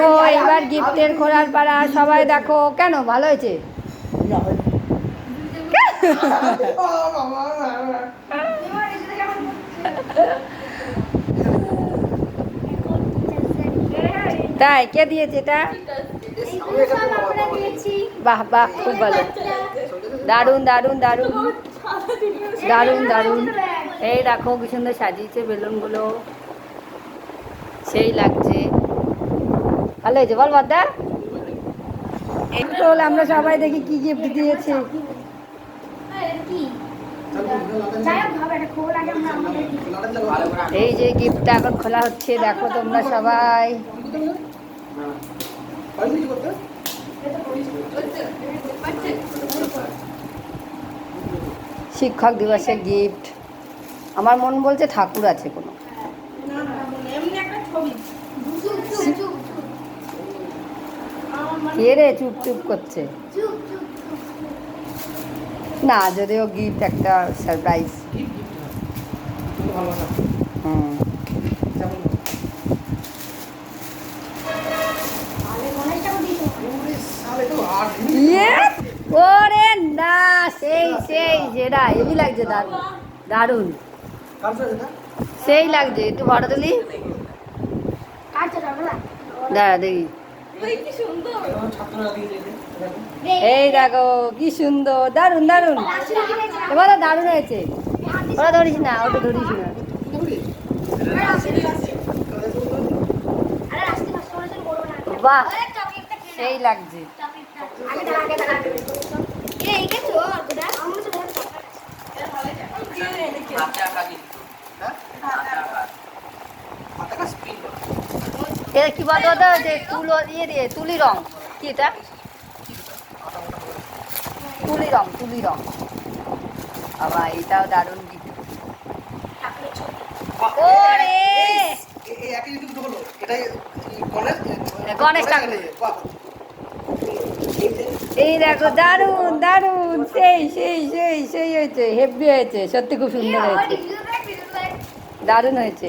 দেখো এবার গিফটের খোলার পাড়া সবাই দেখো, কেন ভালো হয়েছে? তাই, কে দিয়েছে এটা? বাহ বাহ, খুব ভালো। দারুণ দারুণ দারুণ। দারুণ দারুণ। এই দেখো, কি সুন্দর সাজিয়েছে বেলুনগুলো। সেই লাগছে। ভালো হয়েছে। বল বাদা চল আমরা সবাই দেখি কি গিফট দিয়েছে। এই যে গিফটটা এখন খোলা হচ্ছে দেখো তোমরা সবাই। শিক্ষক দিবসের গিফট আমার মন বলছে ঠাকুর আছে কোনো। কে রে চুপ চুপ করছে? না, যদিও গিফট একটা সারপ্রাইজ হুম। ওরে না, সেই সেই, যেটা লাগছে দারুণ দারুণ। সেই লাগছে, একটু ফটো তুলি। দাঁড়া, দেখি। এই দেখো কি সুন্দর দারুণ দারুণ। এবারে দারুণ হয়েছে। ওরা ধরিস না ওটা ধরিস না। বাহ সেই লাগছে। এটা কি বলতো ওটা যে তুলো ইয়ে দিয়ে তুলি রং। কি এটা? তুলি রং তুলি রং। বাবা এটাও দারুণ। এই দেখো দারুণ দারুণ। সেই সেই সেই সেই হয়েছে হেভি হয়েছে সত্যি খুব সুন্দর হয়েছে। দারুণ হয়েছে।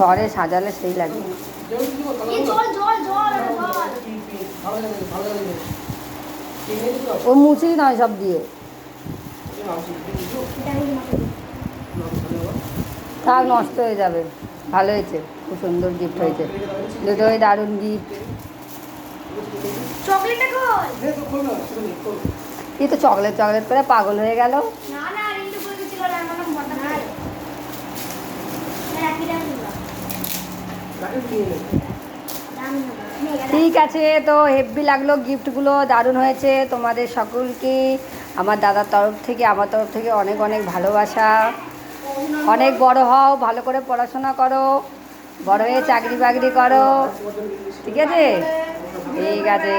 ঘরে সাজালে সেই লাগে। ও মুছেই নয় সব দিয়ে। থাক নষ্ট হয়ে যাবে। ভালো হয়েছে খুব সুন্দর গিফট হয়েছে। দুটোই দারুণ গিফট চকলেটটা এই তো চকলেট চকলেট করে পাগল হয়ে গেল। রাখি ঠিক আছে তো হেভি লাগল গিফটগুলো দারুণ হয়েছে তোমাদের সকলকে। আমার দাদার তরফ থেকে আমার তরফ থেকে অনেক অনেক ভালোবাসা। অনেক বড় হও ভালো করে পড়াশোনা করো বড় হয়ে চাকরি বাকরি করো। ঠিক আছে? ঠিক আছে।